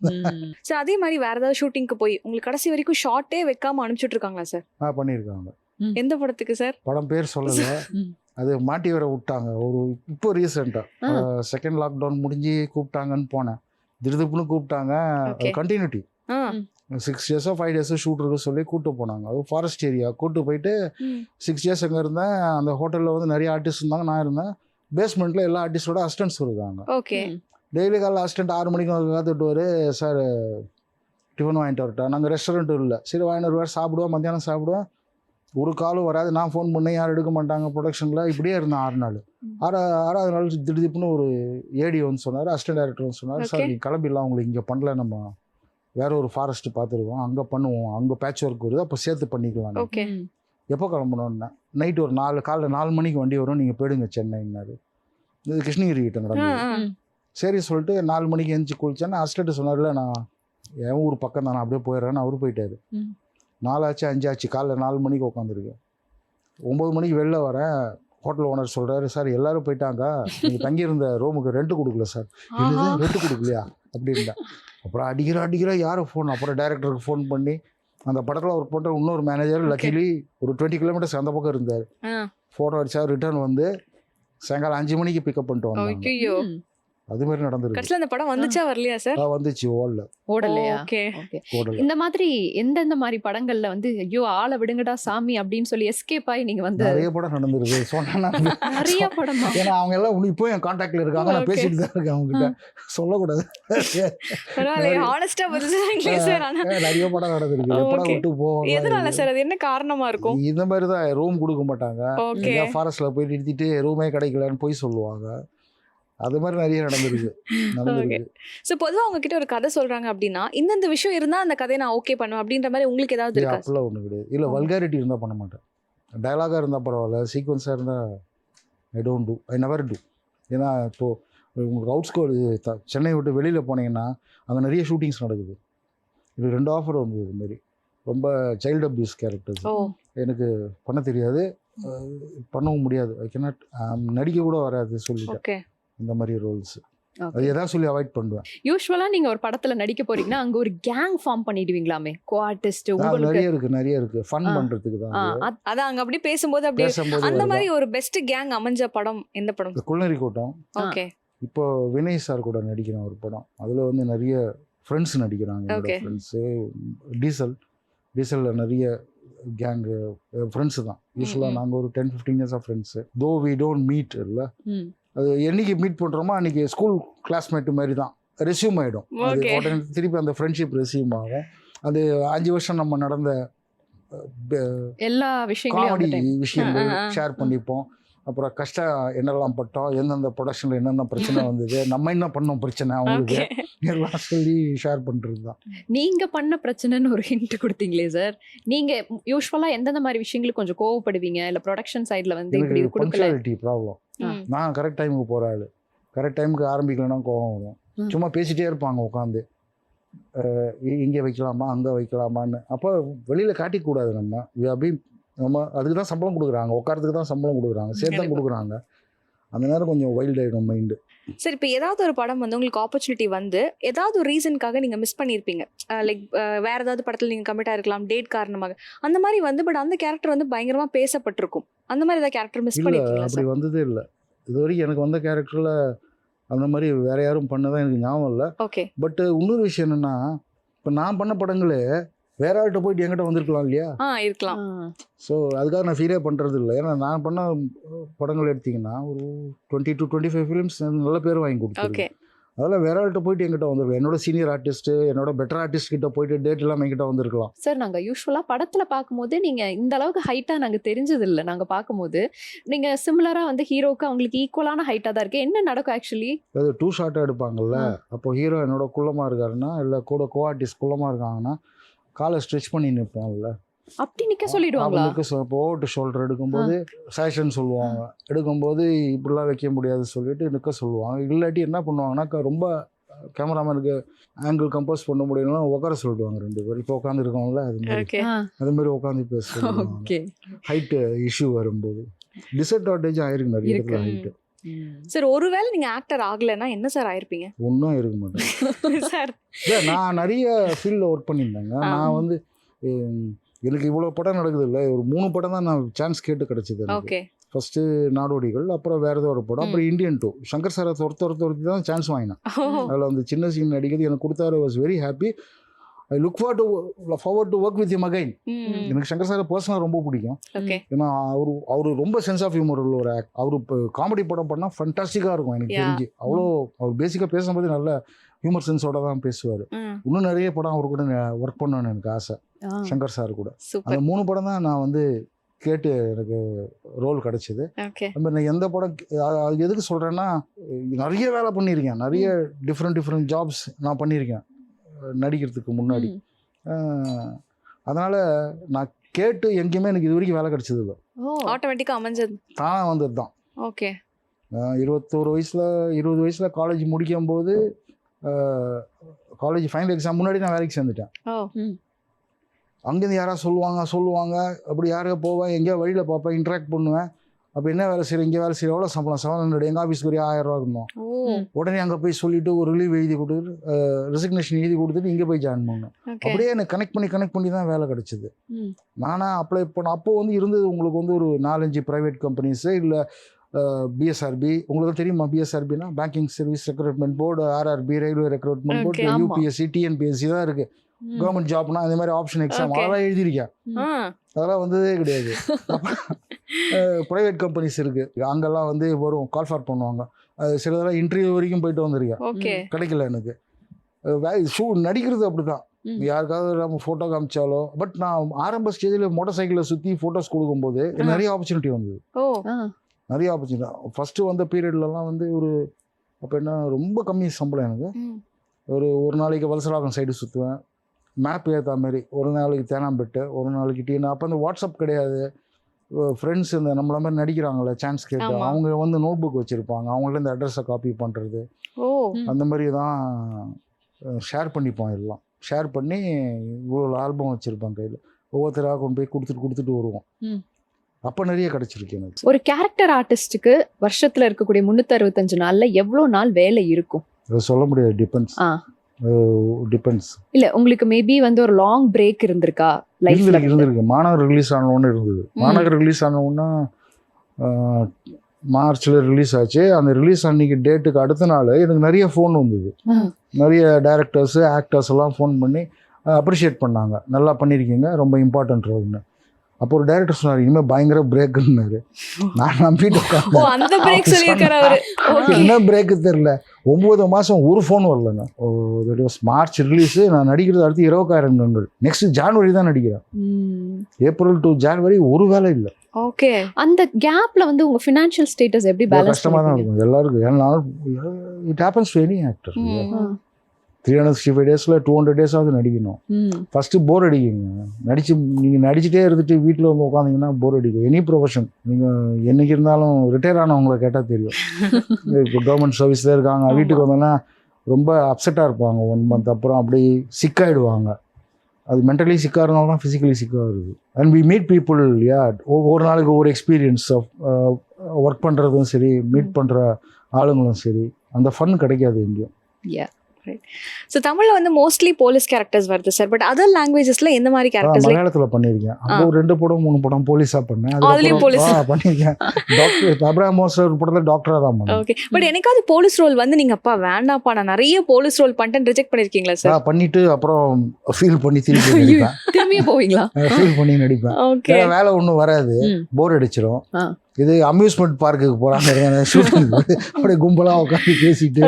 சார் அதே மாதிரி வேற ஏதாவது ஷூட்டிங்க்கு போய் உங்களுக்கு கடைசி வரைக்கும் ஷார்ட்டே வைக்காம அனுப்பிச்சுட்டு இருக்காங்களா சார் ஆ பண்ணியிருக்காங்க. எந்த படத்துக்கு சார் படம் பேர் சொல்லலை. அது மாட்டி வர விட்டாங்க. ஒரு இப்போ ரீசெண்டாக செகண்ட் லாக்டவுன் முடிஞ்சு கூப்பிட்டாங்கன்னு போனேன். திடுதுப்புன்னு கூப்பிட்டாங்க. கண்டினியூட்டி சிக்ஸ் டேஸோ ஃபைவ் டேஸோ ஷூட் இருக்கு சொல்லி கூப்பிட்டு போனாங்க. அது ஃபாரஸ்ட் ஏரியா கூப்பிட்டு போயிட்டு. சிக்ஸ் டேஸ் அங்கே இருந்தேன். அந்த ஹோட்டலில் வந்து நிறைய ஆர்டிஸ்ட் இருந்தாங்க. நான் இருந்தேன். பேஸ்மெண்ட்டில் எல்லா ஆர்டிஸ்டோட அசிஸ்டன்ஸ் இருக்காங்க. ஓகே. டெய்லி காலைல அசிஸ்டன்ட் ஆறு மணிக்கு வந்து காத்துட்டு சார் டிஃபன் வாங்கிட்டு வரட்டா? நாங்கள் ரெஸ்டாரண்ட் இல்லை. சரி வாங்கிட்டு வருவார். சாப்பிடுவோம். மத்தியானம் சாப்பிடுவோம். ஒரு காலும் வராது. நான் ஃபோன் பண்ணேன் யாரும் எடுக்க மாட்டாங்க. ப்ரொடக்ஷனில் இப்படியே இருந்தேன் ஆறு நாள். ஆறு ஆறாவது நாள் திடீர்னு ஒரு ஏடி வந்து சொன்னார். அசிஸ்டன்ட் டைரக்டர் வந்து சொன்னார். Sir Okay. நீ கிளம்பிடலாம். உங்களுக்கு இங்கே பண்ணல. நம்ம வேற ஒரு ஃபாரஸ்ட் பார்த்துருக்கோம். அங்கே பண்ணுவோம். அங்கே பேட்ச் ஒர்க் வருது. அப்போ சேர்த்து பண்ணிக்கலாம். ஓகே எப்போ கிளம்பணும்னா நைட் ஒரு நாலு காலைல நாலு மணிக்கு வண்டி வரும். நீங்கள் போயிடுங்க சென்னைன்னாரு. இது கிருஷ்ணகிரி கிட்ட நடந்தது. சரி சொல்லிட்டு நாலு மணிக்கு எழுந்துச்சி குளிச்சேன்னா அசிஸ்டன்ட் சொன்னார்ல நான் என் ஊர் பக்கம் தானே அப்படியே போயிடுறேன்னு அவரு போயிட்டாரு. நாலாச்சு அஞ்சாச்சு காலைல நாலு மணிக்கு உட்காந்துருக்கேன் ஒம்பது மணிக்கு வெளில வரேன். ஹோட்டல் ஓனர் சொல்கிறாரு சார் எல்லாரும் போயிட்டாங்க. நீங்கள் தங்கியிருந்த ரூமுக்கு ரெண்ட் கொடுக்கல சார். ரெண்ட் கொடுக்கலையா? அப்படின்னா அப்புறம் அடிக்கிற அடிக்கிற யாரும் ஃபோன் அப்புறம் டைரக்டருக்கு ஃபோன் பண்ணி அந்த படத்தில் ஒர்க் பண்ணுற இன்னொரு மேனேஜர் லக்கிலி ஒரு டுவெண்ட்டி கிலோமீட்டர்ஸ் அந்த பக்கம் இருந்தார். ஃபோட்டோ அடிச்சா ரிட்டர்ன் வந்து சாயங்காலம் அஞ்சு மணிக்கு பிக்கப் பண்ணிட்டு வந்தாங்க. அது மாதிரி நடந்திருக்கு. கடைசியில் அந்த படம் வந்துச்சா வரலையா சார்? ஆ, வந்துச்சு ஓடல. ஓடலையா? ஓகே. ஓகே. ஓடல. இந்த மாதிரி எந்தெந்த மாதிரி படங்கள்ல வந்து ஐயோ ஆளை விடுங்கடா சாமி அப்படின்னு சொல்லி எஸ்கேப் ஆகி நீங்க வந்து நிறைய படம் நடந்திருக்கு. சொன்னா நிறைய படமா? ஏன்னா அவங்க எல்லாம் இப்போ என் கான்டாக்ட்ல இருக்காங்க. நான். பேசிட்டு தான் இருக்கேன் அவங்க கிட்ட. சொல்லக்கூடாது. பரவாயில்ல ஹானஸ்டா பதில் சார். ஆனா ஏன் நிறைய படம் நடந்திருக்கு. எப்படா Okay. விட்டு போவோம் எதனால சார்? அது என்ன காரணமா இருக்கும்? இந்த மாதிரி தான் ரூம் கொடுக்க மாட்டாங்க. ஓகே. ஃபாரஸ்ட்ல போய் நிறுத்திட்டு ரூமே கிடைக்கலன்னு போய் சொல்லுவாங்க. அது மாதிரி நிறைய நடந்திருக்கு. நடந்திருக்கு. சோ பொதுவா உங்ககிட்ட ஒரு கதை சொல்றாங்க அப்படின்னா இந்தந்த விஷயம் இருந்தா அந்த கதையை நான் ஓகே பண்ணுவேன் அப்படின்ற மாதிரி உங்களுக்கு ஏதாவது அப்படிலாம் ஒன்றும் கிடையாது. இல்லை. வல்காரிட்டி இருந்தால் பண்ண மாட்டேன். டயலாகாக இருந்தால் பரவாயில்ல சீக்வன்ஸாக இருந்தால் I don't do I never do ஏன்னா இப்போது உங்களுக்கு அவுட்ஸ்கோர் சென்னை விட்டு வெளியில் போனீங்கன்னா அங்கே நிறைய ஷூட்டிங்ஸ் நடக்குது. இது ரெண்டு ஆஃபர் வந்தது இது மாதிரி ரொம்ப சைல்டு அப்யூஸ் கேரக்டர்ஸ் எனக்கு பண்ண தெரியாது. பண்ணவும் முடியாது. ஐ கேனாட் நடிக்க கூட வராது சொல்லிட்டேன். இந்த மாதிரி ரோல்ஸ் அது சொல்லி அவாய்ட் பண்ணுவேன். யூஸ்வலா நீங்க ஒரு படத்துல நடிக்க போறீங்கன்னா அங்க ஒரு கேங் ஃபார்ம் பண்ணிடுவீங்களாமே? கோ ஆர்டிஸ்ட் உங்களுக்கு. நிறைய இருக்கு நிறைய இருக்கு. ஃபன் ஆ. பண்ணுறதுக்கு தான் அது. அங்க அப்படி பேசும்போது அப்படியே அந்த. மாதிரி ஒரு பெஸ்ட் கேங் அமைஞ்ச படம் எந்த படம்? இந்த குள்ளநரி கூட்டம். ஓகே இப்போ வினய் சார் கூட நடிக்கிறேன் ஒரு படம். அதில் வந்து நிறைய ஃப்ரெண்ட்ஸ் நடிக்கிறாங்க என்னோட. Friends Diesel. டீசலில் நிறைய கேங்கு ஃப்ரெண்ட்ஸு தான். யூஸ்வலாக ம். நாங்கள் ஒரு ten fifteen years of friends though we don't meet இல்லை. அது என்னைக்கு மீட் பண்ணுறோமோ அன்றைக்கி ஸ்கூல் கிளாஸ்மேட் மாதிரி தான் ரெஸ்யூம் ஆகிடும் அது. உடனே திருப்பி அந்த ஃப்ரெண்ட்ஷிப் ரெஸ்யூம் ஆகும் அது அஞ்சு வருஷம் நம்ம நடந்த எல்லா time. விஷயங்கள். ஷேர் பண்ணிப்போம் அப்புறம் கஷ்டம் என்னெல்லாம் பட்டோம். எந்தெந்த ப்ரொடக்ஷனில் என்னென்ன பிரச்சனை வந்தது நம்ம என்ன பண்ணோம் பிரச்சனை அவங்களுக்கு? எல்லாம் சொல்லி ஷேர் பண்ணுறது தான் நீங்க பண்ண பிரச்சனைன்னு ஒரு ஹிண்ட் கொடுத்தீங்களே சார் நீங்க யூஸ்வலா எந்தெந்த மாதிரி விஷயங்களுக்கு கொஞ்சம் கோவப்படுவீங்க? இல்ல ப்ரொடக்ஷன் சைடுல வந்து இப்படி பங்க்சுவாலிட்டி ப்ராப்ளம். நான் கரெக்ட் டைமுக்கு போகிற ஆள். கரெக்ட் டைமுக்கு ஆரம்பிக்கலைன்னா கோவம் வரும். சும்மா பேசிட்டே இருப்பாங்க உட்காந்து இங்கே வைக்கலாமா? அங்கே வைக்கலாமான்னு. அப்போ வெளியில் காட்டிக்கூடாது நம்ம. We are being- நம்ம அதுக்கு தான் சம்பளம் கொடுக்குறாங்க. உட்காரத்துக்கு தான் சம்பளம் கொடுக்குறாங்க. சேர்த்து தான். கொடுக்குறாங்க. அந்த நேரம் கொஞ்சம் வைல்ட் ஆகிடும் மைண்டு சரி இப்போ ஏதாவது ஒரு படம் வந்து உங்களுக்கு ஆப்பர்ச்சுனிட்டி வந்து ஏதாவது ஒரு ரீசனுக்காக நீங்க மிஸ் பண்ணியிருப்பீங்க லைக் வேற ஏதாவது படத்துல நீங்க கமிட் ஆயிருக்கலாம் டேட் காரணமாக. அந்த மாதிரி வந்து பட் அந்த கேரக்டர் வந்து பயங்கரமா பேசப்பட்டிருக்கும். அந்த மாதிரி ஏதாவது கேரக்டர் மிஸ் பண்ணிருக்கீங்களா அப்படி வந்ததே இல்லை. இது வரைக்கும் எனக்கு வந்த கேரக்டரில் அந்த மாதிரி வேற யாரும் பண்ணதான் எனக்கு ஞாபகம் இல்லை. ஓகே பட் இன்னொரு விஷயம் என்னன்னா இப்போ நான் பண்ண படங்களே வேற ஆள்கிட்ட போயிட்டு என்கிட்ட வந்திருக்கலாம் இல்லையா? ஆ இருக்கலாம். ஸோ அதுக்காக நான் ஃபீலே பண்ணுறது இல்லை. ஏன்னா நான் பண்ண படங்கள் எடுத்தீங்கன்னா ஒரு twenty to twenty five films நல்ல பேர் வாங்கி ஓகே கொடுத்துருக்கேன் அதெல்லாம் வேற ஆள்கிட்ட போயிட்டு என்கிட்ட வந்திருக்கலாம். என்னோட சீனியர் ஆர்டிஸ்ட்டு என்னோட பெட்டர் ஆர்டிஸ்ட் கிட்ட போயிட்டு டேட் எல்லாம் என்கிட்ட வந்திருக்கலாம். சார் நாங்க யூஸ்வலா படத்துல பார்க்கும்போது நீங்க இந்த அளவுக்கு ஹைட்டா நாங்க தெரிஞ்சது இல்ல. நாங்க பார்க்கும்போது நீங்க சிமிலரா வந்து ஹீரோக்கு அவங்களுக்கு ஈக்குவலான ஹைட்டா தான் இருக்கு. என்ன நடக்கும் ஆக்சுவலி அது டூ ஷார்ட்டாக எடுப்பாங்கல்ல. அப்போ ஹீரோ என்னோட குள்ளமாக இருக்காருன்னா இல்லை கூட கோ ஆர்டிஸ்ட் குள்ளமாக இருக்காங்கன்னா காலை ஸ்ட்ரெச் பண்ணி நிற்பாங்கல்ல அப்படி நிக்க சொல்லிடுவாங்களா? அவங்களுக்கு ஓட்டு ஷோல்டர் எடுக்கும்போது சஜஷன் சொல்லுவாங்க. எடுக்கும்போது இப்படிலாம் வைக்க முடியாது சொல்லிட்டு நிற்க சொல்லுவாங்க. இல்லாட்டி என்ன பண்ணுவாங்கன்னா ரொம்ப கேமராமேனுக்கு ஆங்கிள் கம்போஸ் பண்ண முடியலன்னா உட்கார சொல்லிடுவாங்க ரெண்டு பேர் இப்போ உட்காந்துருக்கோம்ல அது மாதிரி. ஓகே அது மாதிரி உட்காந்து பேச ஹைட்டு இஷ்யூ வரும்போது. டிஸ்அட்வான்டேஜ் ஆயிருக்கு நிறைய. இடத்துல ஹைட்டு சார் ஒருவேளை நீங்க ஆக்டர் ஆகலைன்னா என்ன சார் ஆயிருப்பீங்க? ஒன்றும் இருக்க மாட்டேன். சார் நான் நிறைய ஃபீல்டில் ஒர்க் பண்ணியிருந்தேங்க. நான் வந்து எனக்கு இவ்வளோ படம் நடக்குது இல்லை ஒரு மூணு படம் தான் நான் சான்ஸ் கேட்டு கிடச்சிது ஓகே ஃபர்ஸ்ட்டு நாடோடிகள் அப்புறம் வேறு ஏதோ ஒரு படம் அப்புறம் இந்தியன் டூ சங்கர் சாரை துரத்து துரத்தி தான் சான்ஸ் வாங்கினேன். அதில் வந்து சின்ன சீன் நடிக்கிறது எனக்கு கொடுத்தாரு was very happy I look for to forward to work with em again எனக்கு சங்கர் சாரை பர்சனலாக ரொம்ப பிடிக்கும். ஏன்னா அவர் அவர் ரொம்ப சென்ஸ் ஆஃப் ஹியூமர் உள்ள ஒரு ஆக்ட் அவர் இப்போ காமெடி படம் பண்ணால் ஃபண்டாஸ்டிக்காக இருக்கும் எனக்கு. தெரிஞ்சு. அவ்வளோ அவர் பேசிக்காக பேசும்போது நல்ல ஹியூமர் சென்ஸோட தான் பேசுவார். இன்னும் நிறைய படம் அவர் கூட ஒர்க் பண்ணணும்னு எனக்கு ஆசை. சங்கர் சார் கூட. அந்த மூணு படம் தான் நான் வந்து கேட்டு எனக்கு ரோல் கிடச்சிது. நான் எந்த படம் அது- எதுக்கு சொல்கிறேன்னா நிறைய வேலை பண்ணியிருக்கேன். நிறைய டிஃப்ரெண்ட் டிஃப்ரெண்ட் ஜாப்ஸ் நான் பண்ணியிருக்கேன். நடிக்கிறதுக்கு முன்னாடி. அதனால் நான் கேட்டு எங்கேயுமே எனக்கு இது வரைக்கும் வேலை கிடச்சது இல்லை. ஓ. ஆட்டோமேட்டிக்கா அமைஞ்சது. தானாக வந்தது தான். ஓகே. நான் இருபத்தோரு வயசில் இருபது வயசில் காலேஜ் முடிக்கும் போது காலேஜ் ஃபைனல் எக்ஸாம் முன்னாடி நான் வேலைக்கு சேர்ந்துட்டேன். ஓ. அங்கேருந்து யாராவது சொல்லுவாங்க சொல்லுவாங்க அப்படி யாரையோ போவேன் எங்கேயோ வழியில் பார்ப்பேன் இன்ட்ராக்ட் பண்ணுவேன். அப்போ என்ன வேலை செய்கிறேன் இங்கே வேலை செய்ய எவ்வளோ சம்பளம்? செவன் ஹண்ட்ரட் எங்கள் ஆஃபீஸ்க்கு ஒரு ஆயிரம் ரூபா ஓ. உடனே அங்கே போய் சொல்லிட்டு ஒரு ரிலீவ் எழுதி கொடுத்துட்டு ரெசிக்னேஷன் எழுதி கொடுத்துட்டு இங்கே போய் ஜாயின் பண்ணேன் அப்படியே எனக்கு கனெக்ட் பண்ணி கனெக்ட் பண்ணி தான் வேலை கிடச்சிது. ம். நானா அப்ளை பண்ண அப்போ வந்து இருந்தது உங்களுக்கு வந்து ஒரு நாலஞ்சு ப்ரைவேட் கம்பெனிஸு இல்லை பிஎஸ்ஆர்பி உங்களுக்கு தெரியுமா பிஎஸ்ஆர்பினா banking service recruitment board RRB railway recruitment board. UPSC TNPSC தான் இருக்குது கவர்மெண்ட் ஜாப்னா அந்த மாதிரி ஆப்ஷன் எக்ஸாம். அதெல்லாம் எழுதியிருக்கேன் ஆ அதெல்லாம் வந்ததே கிடையாது. ப்ரைவேட் கம்பெனிஸ் இருக்குது அங்கெல்லாம் வந்து வரும் கால் ஃபார் பண்ணுவாங்க. அது சிலதெல்லாம் இன்டர்வியூ வரைக்கும் போயிட்டு வந்திருக்கேன் ஓகே கிடைக்கல எனக்கு. ஷூ நடிக்கிறது அப்படி தான் ம். யாருக்காவது நம்ம ஃபோட்டோ காமிச்சாலோ பட் நான் ஆரம்ப ஸ்டேஜில் மோட்டார் சைக்கிளில் சுற்றி ஃபோட்டோஸ் கொடுக்கும்போது. நிறைய ஆப்பர்ச்சுனிட்டி வந்தது. ஓ. நிறைய ஆப்பர்ச்சுனிட்டி ஃபஸ்ட்டு வந்த பீரியட்லலாம் வந்து ஒரு அப்போ என்ன ரொம்ப கம்மி சம்பளம் எனக்கு. ஒரு ஒரு நாளைக்கு வலசலாக்கம் சைடு சுற்றுவேன் மேப் ஏற்ற மாதிரி. ஒரு நாளைக்கு தேனாம்பெட்டு ஒரு நாளைக்கு டீனா அப்போ அந்த வாட்ஸ்அப் கிடையாது. ஃப்ரெண்ட்ஸ் இந்த நம்மள மாதிரி நடிக்கிறாங்களே சான்ஸ் கேட்டு. அவங்க வந்து நோட் புக் வச்சுருப்பாங்க. அவங்கள்ட்ட இந்த அட்ரஸை காப்பி பண்ணுறது ஓ. அந்த மாதிரி தான் ஷேர் பண்ணிப்போம் எல்லாம். ஷேர் பண்ணி இவ்வளோ ஆல்பம் வச்சுருப்பேன் கையில். ஒவ்வொருத்தராக கொண்டு போய் கொடுத்துட்டு கொடுத்துட்டு வருவோம். அப்போ நிறைய கிடச்சிருக்கு எனக்கு. ஒரு கேரக்டர் ஆர்டிஸ்டுக்கு வருஷத்துல இருக்கக்கூடிய முன்னூத்தி அறுபத்தஞ்சு நாள்ல எவ்வளவு நாள் வேலை இருக்கும்? அது சொல்ல முடியாது டிபெண்ட்ஸ் ஆ. டிபெண்ட்ஸ் இல்ல உங்களுக்கு மேபி வந்து ஒரு லாங் பிரேக் இருந்திருக்கா? லைஃப்ல இருந்திருக்கு மாநகர் ரிலீஸ் ஆன ஒன்று இருந்தது மாநகர் ரிலீஸ் ஆன ஒன்று மார்ச்சில் ரிலீஸ் ஆச்சு. அந்த ரிலீஸ் அன்னைக்கு டேட்டுக்கு அடுத்த நாள் எனக்கு நிறைய ஃபோன் வந்தது. நிறைய டேரக்டர்ஸு ஆக்டர்ஸ் எல்லாம் ஃபோன் பண்ணி அப்ரிஷியேட் பண்ணாங்க. நல்லா பண்ணியிருக்கீங்க. ரொம்ப இம்பார்ட்டன்ட் ரோல்னு அப்போ ஒரு டேரக்டர் சொன்னார் இனிமேல் பயங்கர பிரேக்குன்னாரு நான் நம்பிட்டு ஓகே என்ன பிரேக்கு தெரில ஒம்பது மாதம் ஒரு ஃபோன் வரலங்க மார்ச் ரிலீஸு நான் நடிக்கிறது அடுத்து இருபக்காயிரம் ரன்கள். நெக்ஸ்ட் ஜான்வரி தான் நடிக்கிறேன். ஏப்ரல் டு ஜான்வரி ஒரு வேலை இல்லை. ஓகே அந்த கேப்ல வந்து உங்க ஃபினான்ஷியல் ஸ்டேட்டஸ் எப்படி பேலன்ஸ் கஷ்டமாக தான் இருக்கும். எல்லாருக்கும் ஏன்னா it happens to any actor three hundred sixty five டேஸில் டூ ஹண்ட்ரட் டேஸாவது நடிக்கணும் ஃபஸ்ட்டு போர் அடிக்குங்க. நடிச்சு நீங்கள் நடிச்சுட்டே இருந்துட்டு வீட்டில் வந்து உட்காந்தீங்கன்னா போர் அடிக்கும். எனி ப்ரொஃபஷன் நீங்கள் என்னைக்கு இருந்தாலும் ரிட்டையர் ஆனவங்களை கேட்டால் தெரியும். இப்போ கவர்மெண்ட் சர்வீஸில் இருக்காங்க. வீட்டுக்கு வந்தோன்னா ரொம்ப அப்செட்டாக இருப்பாங்க. ஒன் மந்த் அப்புறம் அப்படியே சிக்காயிடுவாங்க அது மென்டலி சிக்காக இருந்தாலும் தான் ஃபிசிக்கலி சிக்காக இருக்குது and we meet people yeah ஒவ்வொரு நாளைக்கு ஒவ்வொரு எக்ஸ்பீரியன்ஸ் ஆஃப் ஒர்க் பண்ணுறதும் சரி மீட் பண்ணுற ஆளுங்களும் சரி அந்த ஃபன் கிடைக்காது எங்கேயும். ஸோ தமிழ்ல வந்து மோஸ்ட்லி போலீஸ் கேரக்டர்ஸ் வருது சார் பட் அதர் லாங்குவேஜஸ்ல எந்த மாதிரி கேரக்டர்ஸ் மலையாளத்துல பண்ணியிருக்கேன் அப்போ ஒரு ரெண்டு படம் மூணு படம் போலீஸா பண்ணேன். அதுலயும். ஆ, பண்ணியிருக்கேன் டாக்டர் அப்ராம் மோஸ்டர் ஒரு படத்துல டாக்டரா தான் பண்ணேன். ஓகே பட் எனக்காவது போலீஸ் ரோல் வந்து நீங்க அப்பா வேண்டாம்ப்பா நான் நிறைய போலீஸ் ரோல் பண்ணிட்டு ரிஜெக்ட் பண்ணிருக்கீங்களா ஆ, சார் பண்ணிட்டு அப்புறம் ஃபீல் பண்ணி நடிப்பேன். திரும்பியே போவீங்களா? ஃபீல் பண்ணி நடிப்பேன். வேலை ஒன்றும் வராது. போர் அடிச்சிடும். இது அம்யூஸ்மெண்ட் பார்க்குக்கு போறாங்க. ஷூட்டிங் அப்படியே கும்பலா உட்காந்து பேசிட்டு.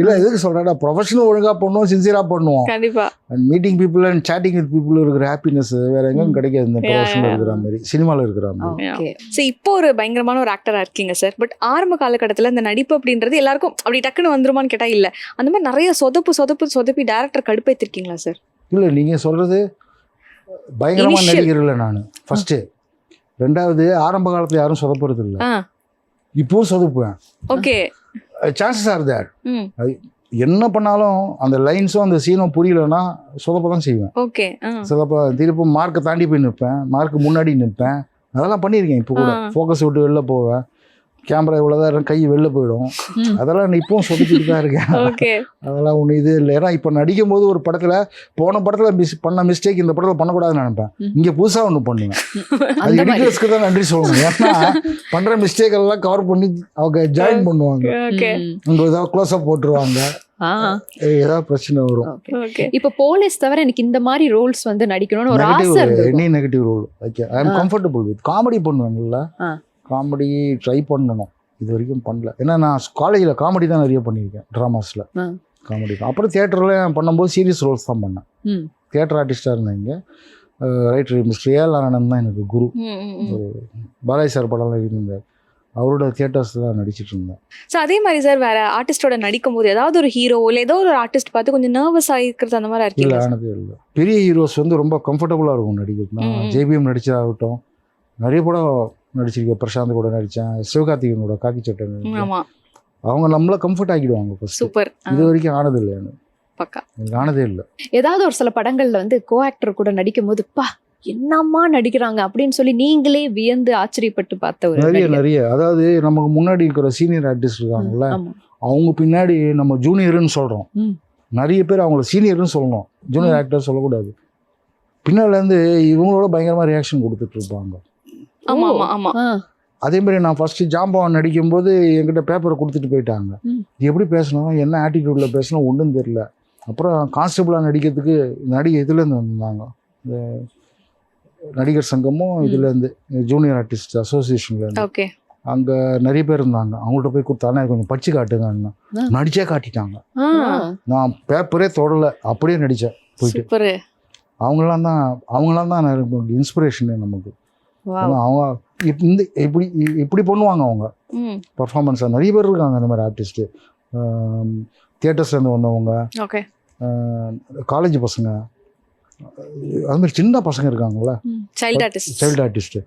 இல்ல எதுக்கு சொல்றேன்னா ப்ரொஃபஷனல் ஒழுங்கா பண்ணுவோம் சின்சியரா பண்ணுவோம். கண்டிப்பா. Meeting people and chatting with people இருக்கிற ஹாப்பினஸ் வேற எங்கேயும் கிடைக்காது. இந்த ப்ரொஃபஷனல். இருக்கிற மாதிரி. சினிமால இருக்கிற மாதிரி. ஓகே ஸோ இப்போ ஒரு பயங்கரமான ஒரு ஆக்டரா இருக்கீங்க சார் பட் ஆரம்ப காலகட்டத்தில் இந்த நடிப்பு அப்படின்றது எல்லாருக்கும் அப்படி டக்குன்னு வந்துருமான்னு கேட்டா இல்ல. அந்த மாதிரி நிறைய சொதப்பு சொதப்பு சொதப்பி டேரக்டர் கடுப்பேத்திருக்கீங்களா சார் இல்ல நீங்க சொல்றது பயங்கரமா Initial. நடிகர் இல்லை நான். ஃபர்ஸ்ட் ரெண்டாவது ஆரம்ப காலத்துல யாரும் சொதப்புறது இல்லை. இப்பவும் சொதப்புவேன். ஓகே. சான்சஸ் ஆர் தேர் என்ன பண்ணாலும் அந்த லைன்ஸும் அந்த சீனும் புரியலன்னா சொதப்ப தான் செய்வேன். ஓகே சொதப்ப திருப்ப மார்க்கை தாண்டி போய் நிற்பேன். மார்க்கு முன்னாடி நிற்பேன். அதெல்லாம் பண்ணியிருக்கேன் இப்போ கூட. ஃபோக்கஸ் விட்டு வெளில போவேன். கேமரா இவ்வளோதான் கை வெளில போயிடும். அதெல்லாம் நான் இப்பவும் சொதப்பிட்டு தான் இருக்கேன் ஓகே. அதெல்லாம் ஒன்று இது இல்லை. ஏன்னா இப்போ நடிக்கும் போது ஒரு படத்தில் போன படத்தில் மிஸ் பண்ண மிஸ்டேக் இந்த படத்தில் பண்ணக்கூடாதுன்னு நினைப்பேன். இங்கே புதுசாக ஒன்று பண்ணுவேன். அது எடிட்டர்ஸ்க்கு தான் நன்றி சொல்லணும். ஏன்னா பண்ணுற மிஸ்டேக் எல்லாம் கவர் பண்ணி அவங்க ஜாயின் பண்ணுவாங்க. உங்க ஏதாவது க்ளோஸ்அப் போட்டுருவாங்க. ஏதாவது பிரச்சனை வரும். இப்ப போலீஸ் தவிர எனக்கு இந்த மாதிரி ரோல்ஸ் வந்து நடிக்கணும்னு ஒரு ஆசை any negative role okay I am ah. Comfortable with comedy பண்ணுவேன்ல. ஆ. காமெடி ட்ரை பண்ணணும். இது வரைக்கும் பண்ணல. ஏன்னா நான் காலேஜில் காமெடி தான் நிறைய பண்ணியிருக்கேன் ட்ராமாஸில். காமெடி தான். அப்புறம் தியேட்டரில் பண்ணும்போது சீரியஸ் ரோல்ஸ் தான் பண்ணேன். ம். தியேட்டர் ஆர்டிஸ்டாக இருந்தாங்க ரைட்டர் மிஸ்டர் ஏஎல் ஆனந்த் தான் எனக்கு குரு. பாலாஜி சார் படம்லாம் இருந்தார் அவரோட தியேட்டர்ஸில் நடிச்சிட்டு இருந்தேன். ஸோ அதே மாதிரி சார் வேற ஆர்டிஸ்டோட நடிக்கும் போது ஏதாவது ஒரு ஹீரோ இல்லை ஏதோ ஒரு ஆர்டிஸ்ட் பார்த்து கொஞ்சம் நர்வஸ் ஆகிருக்கிறது அந்த மாதிரி இல்லை இருக்கீங்களா ஆனதே இல்லை. பெரிய ஹீரோஸ் வந்து ரொம்ப கம்ஃபர்டபுளாக இருக்கும் நடிக்கிறது நான். ஜேபிஎம் நடிச்சதாகட்டும். நிறைய படம் நடிச்சிருக்கேன். பிரசாந்த் கூட நடித்தேன் சிவகார்த்திகனோட காக்கி சட்டை அவங்க நம்மள கம்ஃபர்ட் ஆக்கிடுவாங்க சூப்பர் இது வரைக்கும் ஆனது இல்லை பக்கா. ஆனதே இல்லை. ஏதாவது ஒரு சில படங்கள்ல வந்து கோ ஆக்டர் கூட நடிக்கும் போது பா என்னம்மா நடிக்கிறாங்க? அப்படின்னு சொல்லி நீங்களே வியந்து ஆச்சரியப்பட்டு பார்த்த ஒரு நிறைய. நிறைய. அதாவது நமக்கு முன்னாடி இருக்கிற சீனியர் ஆர்டிஸ்ட் இருக்காங்கல்ல அவங்க பின்னாடி நம்ம ஜூனியர்னு சொல்கிறோம். நிறைய பேர் அவங்கள சீனியர்னு சொல்லணும். ஜூனியர். ஆக்டர் சொல்லக்கூடாது. பின்னாலேருந்து இவங்களோட பயங்கரமாக ரியாக்ஷன் கொடுத்துட்டு இருப்பாங்க. ஆமா. ஆமா ஆமா. அதே மாதிரி நான் ஃபர்ஸ்ட் ஜாம்பவான் நடிக்கும்போது என்கிட்ட பேப்பரை கொடுத்துட்டு போயிட்டாங்க. இது எப்படி பேசணும்? என்ன ஆட்டிடியூடில் பேசணும்? ஒன்றும் தெரியல. அப்புறம் கான்ஸ்டபிளாக நடிக்கிறதுக்கு நடிகை இதுலேருந்து வந்திருந்தாங்க இந்த நடிகர் சங்கமும். இதுலேருந்து ஜூனியர் ஆர்டிஸ்ட் அசோசியேஷன்லேருந்து ஓகே. அங்கே நிறைய பேர் இருந்தாங்க. அவங்கள்ட்ட போய் கொடுத்தானே கொஞ்சம் படிச்சு காட்டுங்க ஆ. நடிச்சே காட்டிட்டாங்க. நான் பேப்பரே தொடலை. அப்படியே நடித்தேன் போயிட்டு. சூப்பர். அவங்களாம் தான் அவங்களாம் தான் இன்ஸ்பிரேஷனே நமக்கு. அவங்க இப்- இந்த இப்படி இ- இப்படி பண்ணுவாங்க அவங்க. ம். பர்ஃபார்மன்ஸாக நிறைய பேர் இருக்காங்க அந்த மாதிரி ஆர்டிஸ்ட்டு தியேட்டர்ஸ்லேருந்து வந்தவங்க. ஓகே காலேஜ் பசங்க. அது மாதிரி சின்ன பசங்க இருக்காங்கல்ல. சைல்ட் ஆர்டிஸ்ட் சைல்டு ஆர்டிஸ்ட்டு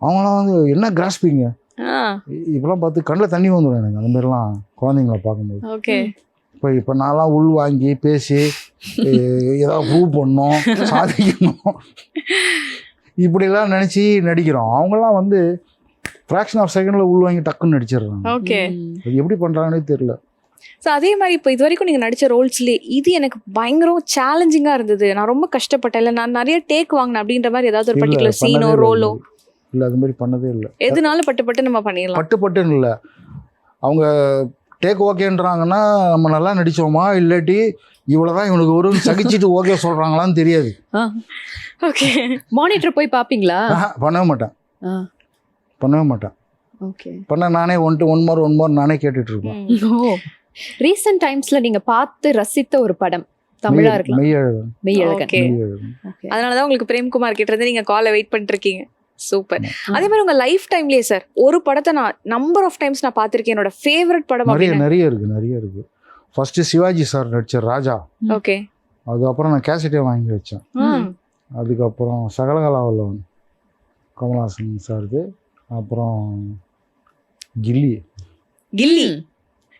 அவங்களாம் வந்து என்ன கிராஸ்பிங்க ஆ. இப்போலாம் பார்த்து கண்ணில் தண்ணி வந்துடும் எனக்கு அந்த மாதிரிலாம் குழந்தைங்கள பார்க்கும்போது. ஓகே இப்போ இப்போ நான்லாம் உள் வாங்கி பேசி ஏதாவது ப்ரூவ் பண்ணோம் சாதிக்கணும். இப்படிலாம் நினச்சி நடிக்கிறோம். அவங்கெல்லாம் வந்து ஃப்ராக்ஷன் ஆஃப் செகண்டில் உள் வாங்கி டக்குன்னு நடிச்சிடுறாங்க. ஓகே. அது எப்படி பண்ணுறாங்கன்னே தெரியல. ஸோ அதே மாதிரி இப்போ இது வரைக்கும் நீங்கள் நடித்த ரோல்ஸ்லேயே இது எனக்கு பயங்கரம் சேலஞ்சிங்காக இருந்தது. நான் ரொம்ப கஷ்டப்பட்டேன். இல்லை நான் நிறைய டேக் வாங்கினேன் அப்படின்ற மாதிரி ஏதாவது ஒரு பர்டிகுலர் சீனோ ரோலோ. இல்ல. அது மாதிரி பண்ணதே இல்லை. எதுனாலும் பட்டு பட்டு நம்ம பண்ணிடலாம். பட்டு பட்டுன்னு இல்லை. அவங்க டேக் ஓகேன்றாங்கன்னா நம்ம நல்லா நடிச்சோமா? இல்லாட்டி இவ்வளோதான் இவனுக்கு ஒரு சகிச்சிட்டு ஓகே சொல்கிறாங்களான்னு தெரியாது. ஓகே. மானிட்டர் போய் பாப்பீங்களா? ஆஹா, பண்ணவே மாட்டேன். பண்ணவே மாட்டேன். ஓகே. பண்ண நானே one to one more one more நானே கேட்டுட்டு இருப்பேன். ரீசெண்ட் டைம்ஸ்ல நீங்க பார்த்து ரசித்த ஒரு படம் தமிழா மெய்- இருக்கலாம். மெய்யழகன். மெய்யழகன். Okay. மெய்யழகன். Okay. அதனால தான் உங்களுக்கு பிரேம்குமார் கிட்ட இருந்து நீங்கள் காலை வெயிட் பண்ணிட்டு இருக்கீங்க சூப்பர் அதே மாதிரி உங்க லைஃப் டைம்லயே சார் ஒரு படத்தை நான் நம்பர் ஆஃப் டைம்ஸ் நான் பார்த்திருக்கேன். என்னோட ஃபேவரட் படம் நிறைய நிறைய இருக்கு நிறைய இருக்கு. ஃபர்ஸ்ட் சிவாஜி சார் நடிச்ச ராஜா. ஓகே. அதுக்கப்புறம் நான் கேசட்டே வாங்கி வச்சேன். அதுக்கப்புறம் சகலகலாவல்லவன் கமல்ஹாசன் சார்து அப்புறம் கில்லி. கில்லி.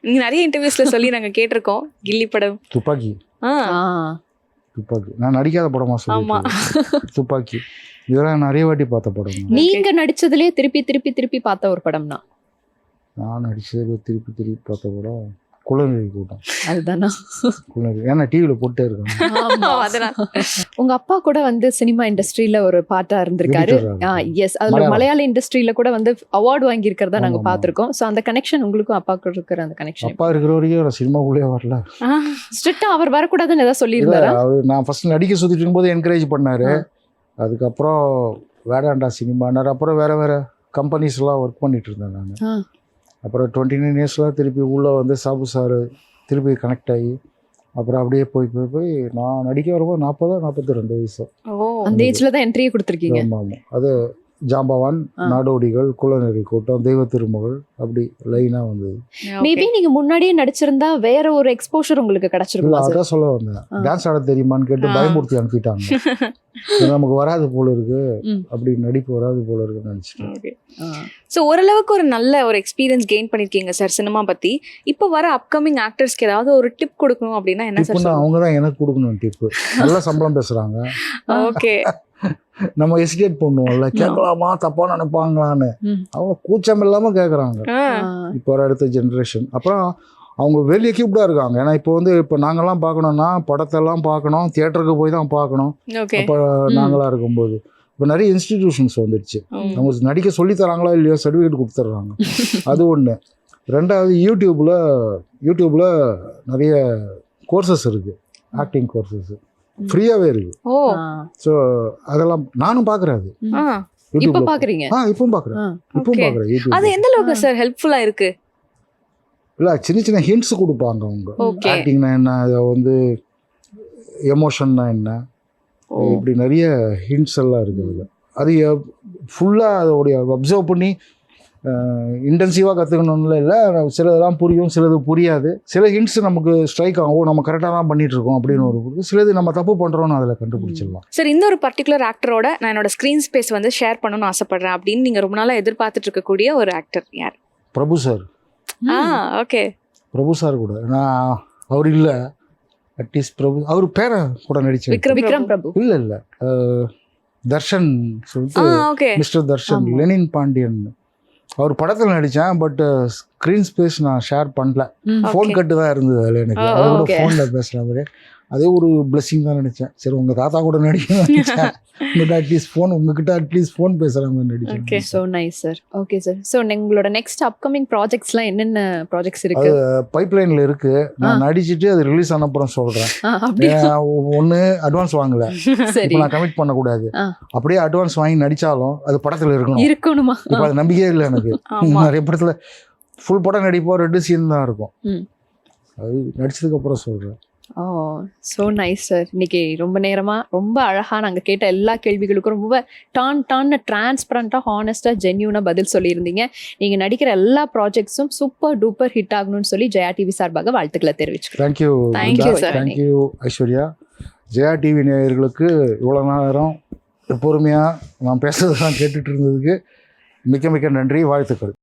நீங்க நிறைய இன்டர்வியூஸ்ல சொல்லி நாங்க கேட்டிருக்கோம். கில்லி படம். துப்பாக்கி. ஆ. ஆ, துப்பாக்கி. நான் நடிக்காத படமா ஆமா. சொல்லி துப்பாக்கி. இதெல்லாம் நிறைய வாட்டி பார்த்த படம். நீங்க நடிச்சதுலயே திருப்பி திருப்பி திருப்பி பார்த்த ஒரு படம்னா? நான் நடிச்சது திருப்பி திருப்பி பார்த்த படம். குளநெறி கூட்டம் அதுதானா? குளநெறி ஏன்னா டிவியில் போட்டே இருக்காங்க. உங்க அப்பா கூட வந்து சினிமா இண்டஸ்ட்ரியில ஒரு பாட்டா இருந்திருக்காரு. எஸ் அதுல. மலையாள இண்டஸ்ட்ரியில கூட வந்து அவார்டு வாங்கி இருக்கிறதா நாங்க. பாத்திருக்கோம் சோ அந்த கனெக்ஷன் உங்களுக்கும் அப்பாவுக்கும் இருக்கிற அந்த கனெக்ஷன் அப்பா இருக்கிற வரைக்கும் சினிமாக்குள்ளேயே வரல. ஸ்ட்ரிக்டா அவர் வரக்கூடாதுன்னு ஏதாவது சொல்லியிருந்தாரா? அவர் நான் ஃபர்ஸ்ட் நடிக்க சுற்றிட்டு இருக்கும்போது என்கரேஜ் பண்ணாரு. அதுக்கப்புறம் வேடாண்டா சினிமானார் அப்புறம் வேற வேற கம்பெனிஸ்லாம் ஒர்க் பண்ணிட்டு இருந்தேன் நான். அப்புறம் டுவெண்ட்டி நைன் இயர்ஸ்லாம் திருப்பி உள்ளே வந்து சாபு சார் திருப்பி கனெக்ட் ஆகி அப்புறம் அப்படியே போய் போய் போய் நான் நடிக்க வரும்போது நாற்பதா நாற்பத்தி ரெண்டு வயசு. ஓ. அந்த ஏஜ்ல தான் என்ட்ரியே கொடுத்துருக்கீங்க. ஆமாம் ஆமாம் அது ஜாம்பவான். நாடோடிகள் குலநெறி கூட்டம் தெய்வ திருமகள் அப்படி லைனாக வந்தது. மேபி நீங்க முன்னாடியே நடிச்சிருந்தா வேற ஒரு எக்ஸ்போஷர் உங்களுக்கு கிடைச்சிருக்குமா சார் அதான் சொல்ல வந்தேன். டான்ஸ் ஆட தெரியுமான்னு கேட்டு. பயமுறுத்தி அனுப்பிட்டாங்க. இது நமக்கு வராது போல இருக்கு. அப்படி நடிப்பு வராது போல இருக்குன்னு நினச்சிட்டேன். ஸோ ஓரளவுக்கு ஒரு நல்ல ஒரு எக்ஸ்பீரியன்ஸ் கெயின் பண்ணிருக்கீங்க சார் சினிமா பத்தி. இப்போ வர அப்கமிங் ஆக்டர்ஸ்க்கு ஏதாவது ஒரு டிப் கொடுக்கணும் அப்படின்னா என்ன சார் அவங்க தான் எனக்கு கொடுக்கணும் டிப்பு நல்ல சம்பளம் பேசுறாங்க. ஓகே நம்ம எசிடேட் பண்ணுவோம்ல. கேட்கலாமா? தப்பா நினைப்பாங்களான்னு. அவங்க கூச்சம் இல்லாம கேட்குறாங்க இப்போ வர அடுத்த ஜென்ரேஷன் அப்புறம் அவங்க வெல் எக்யூப்டாக இருக்காங்க. ஏன்னா இப்போ வந்து இப்போ நாங்கெல்லாம் பார்க்கணும்னா படத்தெல்லாம் பார்க்கணும் தியேட்டருக்கு போய் தான் பார்க்கணும். ஓகே அப்போ நாங்களாம் இருக்கும்போது. இப்போ நிறைய இன்ஸ்டிடியூஷன்ஸ் வந்துடுச்சு. அவங்க நடிக்க சொல்லி தராங்களா இல்லையோ? சர்டிஃபிகேட் கொடுத்துட்றாங்க அது ஒன்று ரெண்டாவது யூடியூப்பில் யூடியூப்பில் நிறைய கோர்சஸ் இருக்குது ஆக்டிங் கோர்சஸ் ஃப்ரீயாகவே இருக்குது ஓ. ஸோ அதெல்லாம் நானும் பார்க்குறேன் அது. இப்ப யூடியூப்ல பாக்குறீங்க? ஆ இப்பவும் பார்க்குறேன். இப்பவும். பார்க்குறேன் அது எந்த அளவுக்கு சார் ஹெல்ப்ஃபுல்லா இருக்கு? இல்லை சின்ன சின்ன ஹிண்ட்ஸ் கொடுப்பாங்க அவங்க. ஆக்டிங்னா என்ன அதை வந்து எமோஷன்னா என்ன? இப்படி நிறைய ஹிண்ட்ஸ் எல்லாம் இருக்குது அதில். அது ஃபுல்லாக அதோடைய அப்சர்வ் பண்ணி இன்டென்சிவாக கற்றுக்கணும்ல இல்லை சிலதெல்லாம் புரியும் சிலது புரியாது. சில ஹிண்ட்ஸ் நமக்கு ஸ்ட்ரைக் ஆகும். நம்ம கரெக்டாக தான் பண்ணிட்டு இருக்கோம் அப்படின்னு ஒரு. சிலது நம்ம தப்பு பண்ணுறோன்னு அதில் கண்டுபிடிச்சிடலாம். சார் இந்த ஒரு பர்டிகுலர் ஆக்டரோட நான் என்னோட ஸ்க்ரீன் ஸ்பேஸ் வந்து ஷேர் பண்ணணும்னு ஆசைப்படுறேன் அப்படின்னு நீங்க ரொம்ப நாளா எதிர்பார்த்துட்டு இருக்கக்கூடிய ஒரு ஆக்டர் யார்? Prabhu sir ah okay Prabhu sir கூட. நான் அவர் இல்லை. அட்லீஸ்ட் பிரபு அவர் பேரை கூட நடிச்சு விக்ரம் பிரபு. இல்லை இல்லை. தர்ஷன் சொல்லிட்டு okay mister Darshan. Lenin Pandian. அவர் படத்தில் நடித்தேன் பட் ஸ்க்ரீன் ஸ்பேஸ் நான் ஷேர் பண்ணல. ஃபோன் கட்டு தான் இருந்தது அதில் எனக்கு. அது கூட okay. ஃபோனில் பேசுகிற மாதிரி அதே ஒரு பிளெஸிங் தான் நினச்சேன். சரி உங்கள் தாத்தா கூட நடிக்கணும்னு நினச்சேன். உங்கள்கிட்ட அட்லீஸ்ட் ஃபோன் உங்ககிட்ட அட்லீஸ்ட் ஃபோன் பேசுகிற மாதிரி Okay. நடிச்சேன் so nice sir okay sir so உங்களோட நெக்ஸ்ட் அப்கமிங் ப்ராஜெக்ட்ஸ்லாம் என்னென்ன ப்ராஜெக்ட்ஸ் இருக்கு? பைப்லைனில் இருக்குது நான் நடிச்சிட்டு அது ரிலீஸ் ஆன அப்புறம் சொல்கிறேன் ஒன்று அட்வான்ஸ் வாங்கல. சரி. இப்போ நான் கமிட் பண்ணக்கூடாது. அப்படியே அட்வான்ஸ் வாங்கி நடித்தாலும் அது படத்தில் இருக்கணும். இருக்கணுமா? இப்போ அது நம்பிக்கையே இல்லை எனக்கு. நிறைய படத்தில் ஃபுல் படம் நடிப்போம் ரெண்டு சீன் தான் இருக்கும். அது நடிச்சதுக்கு அப்புறம் சொல்கிறேன் ஓ ஸோ நைஸ் சார் இன்னைக்கு ரொம்ப நேரமா ரொம்ப அழகா நாங்க கேட்ட எல்லா கேள்விகளுக்கும் ரொம்ப டான் டான்னு டிரான்ஸ்பரண்டா ஹானஸ்டா ஜென்யூனா பதில் சொல்லியிருந்தீங்க. நீங்க நடிக்கிற எல்லா ப்ராஜெக்ட்ஸும் சூப்பர் டூப்பர் ஹிட் ஆகணும்னு சொல்லி ஜெயா டிவி சார்பாக வாழ்த்துக்களை தெரிவிச்சுக்கிறேன் thank you Thank you, sir. Thank you Aishwarya. Jaya TV நேயர்களுக்கு இவ்வளோ நேரம் பொறுமையாக நான் பேசுறதெல்லாம் கேட்டுட்டு இருந்ததுக்கு மிக்க மிக்க நன்றி வாழ்த்துக்கள்.